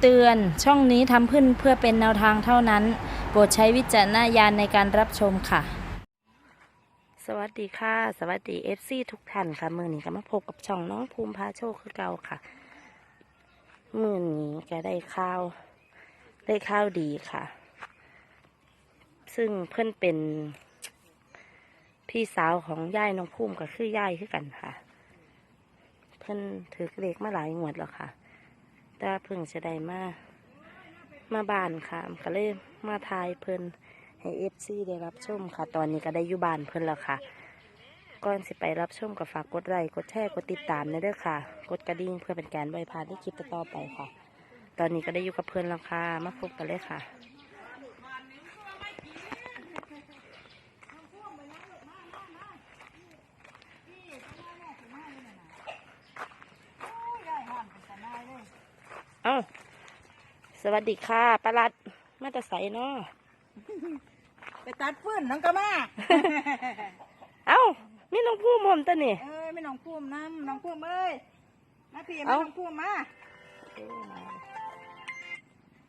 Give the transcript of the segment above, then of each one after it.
เตือนช่องนี้ทำขึ้นเพื่อเป็นแนวทางเท่านั้น โปรดใช้วิจารณญาณในการรับชมค่ะ สวัสดีค่ะ สวัสดีเอฟซีทุกท่านค่ะ มือนี้ก็มาพบกับช่องน้องภูมิพาโชคคือเก่าค่ะ มือนี้ก็ได้ข้าว ได้ข้าวดีค่ะ ซึ่งเพื่อนเป็น พี่สาวของย่ายน้องภูมิก็คือย่ายคือกันค่ะ เพื่อนถือเลขมาหลายงวดแล้วค่ะ ตาเพิ่งจะได้มา มาบ้านค่ะก็เลยมาทายเพิ่นให้เอฟซีได้รับชมค่ะ ตอนนี้ก็ได้อยู่บ้านเพิ่นแล้วค่ะ ก่อนสิไปรับชมก็ฝากกดไลค์กดแชร์กดติดตามนะเด้อค่ะ กดกระดิ่งเพื่อเป็นการไว้พลาดในคลิปต่อไปค่ะ ตอนนี้ก็ได้อยู่กับเพื่อนแล้วค่ะ มาพบกันเลยค่ะ เอ้า สวัสดีค่ะปลารัดมาแต่ใสเนาะไปตัดฟืนน้องกะมาเอ้ามีน้องผู้มอมตัวนี่ เอ้ยไม่น้องพุ่มน้ำน้องพุ่มเอ้ยมาพี่มาเอ้า น้องพุ่มมา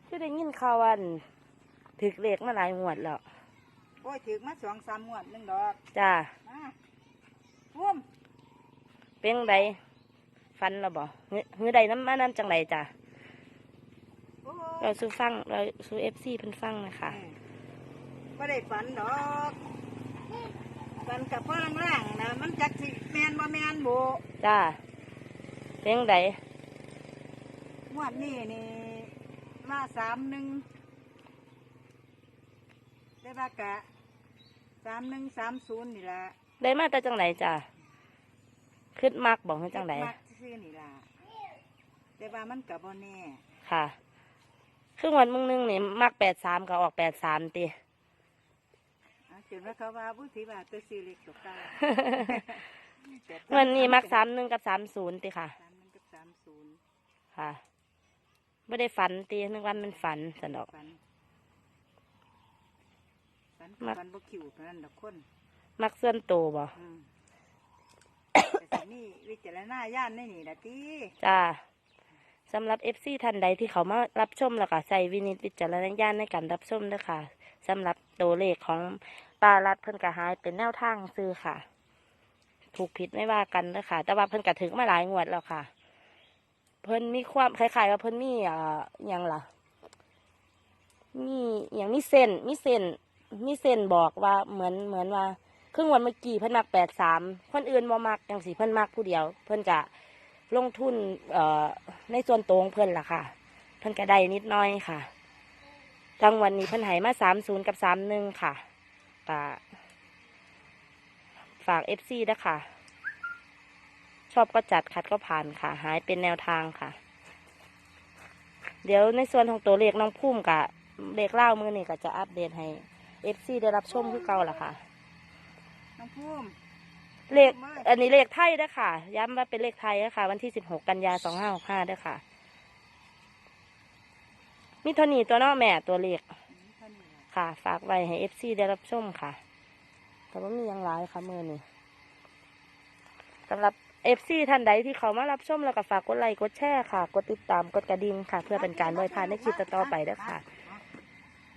คือได้ยินข่าววันถึกเลขมาหลายงวดแล้วโอ้ยถึงมาสองสามงวดหนึ่งดอกจ้ามาพุ่มเป็นไดฟันเราบ่เฮือเฮือใดน้ำมาน้ำจังไรจ้าโอ้ เรายสู้ฟังเราสู้เอฟซีเพิ่นฟังนะคะไม่ได้ฝันดอกฝันกับพ่อล่างๆนะมันจักสิแมนบ่แมนโบจ้าเป็นไดงวดนี้นี่มาสามหนึ่งได้ปะกะสามหนึ่งสามศูนย์นี่ละได้มาแต่จังไรจ้าขึ้นมักบอกให้จังไรมักซื้อนี่ล่ะแต่ว่ามันกับบ่แน่ค่ะ ครึ่งวันมึงนึงนี่มักแปดสามก็ออกแปดสามตีอะจนว่าเขาว่าบุษีว่าตัวซีเล็กตัวเก้าเงินนี่มักสามหนึ่งกับสามศูนย์ตีค่ะสามหนึ่งกับสามศูนย์ค่ะไม่ได้ฝันตีนึกว่ามันฝันสนอกฟันฟันมักฟันบ่คิวเท่านั้นดอกคนมักส่วนตัวบ่อืมแต่สินี่วิจารณญาณในนี่ละตีจ้า สำหรับเอฟซีท่านใดที่เขามารับชมแล้วก็ใส่วินิจวิจารณญาณในการรับชมด้วยค่ะสำหรับตัวเลขของปลารัดเพิ่นกระหายเป็นแนวทางซื้อค่ะ ถูกผิดไม่ว่ากันเด้อค่ะ แต่ว่าเพิ่นกระถึงมาหลายงวดแล้วค่ะ เพิ่นมีความคล้ายๆกับเพิ่นมีอ่าอยังล่ะ มีอย่างมีเส้นมีเส้นมีเส้นบอกว่าเหมือนเหมือนว่าครึ่งวันเมื่อกี้เพิ่นมักแปดสามคนอื่นบ่มักจังสีเพิ่นมักผู้เดียว เพิ่นจะลงทุนเอ่อ ในส่วนตัวของเพิ่อนล่ะค่ะ เพิ่อนก็ได้นิดน้อยค่ะจังวันนี้เพิ่อนหายมาสามศูนย์กับสามหนึ่งค่ะก็ฝากเอฟซีด้ค่ะชอบก็จัดขัดก็ผ่านค่ะ หายเป็นแนวทางค่ะ เดี๋ยวในส่วนของตัวเลขน้องพุ่มกับเลขเล่ามือนี่ก็จะอัปเดตให้เอฟซีได้รับชมคือเก่าล่ะค่ะ น้องพุ่ม เลขอันนี้เลขไทยด้อค่ะ ย้ำว่าเป็นเลขไทยนะคะวันที่สิบหกกันยาสองห้าหกห้าด้อค่ะ มีเท่านี้ตัวน้อแม่ตัวเลขค่ะ ฝากไว้ให้เอฟซีได้รับชมค่ะ แต่ว่ามีอยังหลายค่ะมือนี่สำหรับเอฟซีท่านใดที่เขามารับชมแล้วก็ฝากกดไลค์กดแชร์ค่ะ กดติดตามกดกระดิ่งค่ะ เพื่อเป็นการไว้พานในคลิปต่อไปด้อค่ะ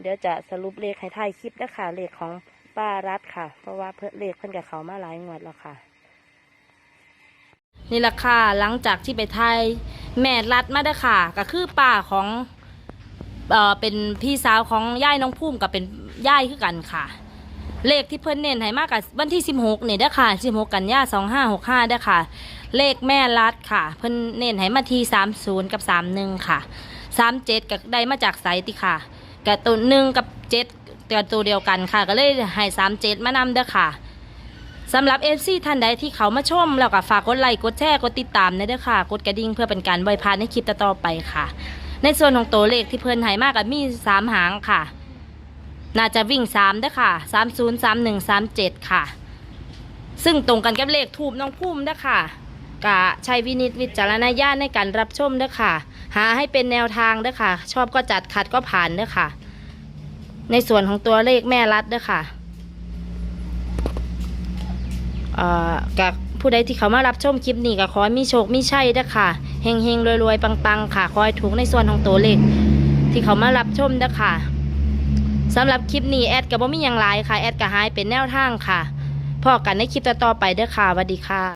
เดี๋ยวจะสรุปเลขให้ท้ายคลิปนะคะเลขของ ป้ารัฐค่ะ เพราะว่าเพื่อเลขเพิ่นกับเขามาหลายงวดแล้วค่ะ นี่ละค่ะหลังจากที่ไปไทยแม่รัดมาได้ค่ะ ก็คือป้าของเอ่อเป็นพี่สาวของย่ายน้องพุ่มกับเป็นย่ายคือกันค่ะ เลขที่เพิ่นเน้นให้มากกับวันที่ 16นี่ยได้ค่ะ 16 กันยา2565ได้ค่ะ เลขแม่รัดค่ะ เพิ่นเน้นให้มาที่30 กับ 31 ค่ะ 37กับได้มาจากไสติค่ะกับตัวหนึ่งกับ7 ตัวตัวเดียวกันค่ะ ก็เลยให้37มเจ็ดมานำเด้อค่ะสำหรับเอซีท่านใดที่เขามาชม แล้วก็ฝากกดไลค์กดแชร์กดติดตามได้ด้วยค่ะ กดกระดิ่งเพื่อเป็นการบอยพานในคลิปต่อๆไปค่ะ ในส่วนของตัวเลขที่เพิ่นใหายมากกับมีสามหางค่ะ น่าจะวิ่งสามด้วยค่ะสามศูนย์สามหนึ่งสามเจ็ดค่ะ ซึ่งตรงกันกับเลขทูบน้องพุ่มเด้วยค่ะกะใช้วินิจวิจารณญาณในการรับชมเด้วยค่ะ หาให้เป็นแนวทางเด้วยค่ะ ชอบก็จัดขัดก็ผ่านเด้วยค่ะ ในส่วนของตัวเลขแม่รัดด้วยค่ะกับผู้ใดที่เขามารับชมคลิปนี้ก็ขอให้มีโชคมีชัยเด้อค่ะเฮงเฮงรวยรวยๆปังๆ ค่ะขอให้ถูกในส่วนของตัวเลขที่เขามารับชมเด้อค่ะสำหรับคลิปนี้แอดกับบ่มีหยังหลายค่ะ แอดก็หายเป็นแนวทางค่ะพอกันในคลิปต่อๆไปเด้อค่ะสวัสดีค่ะ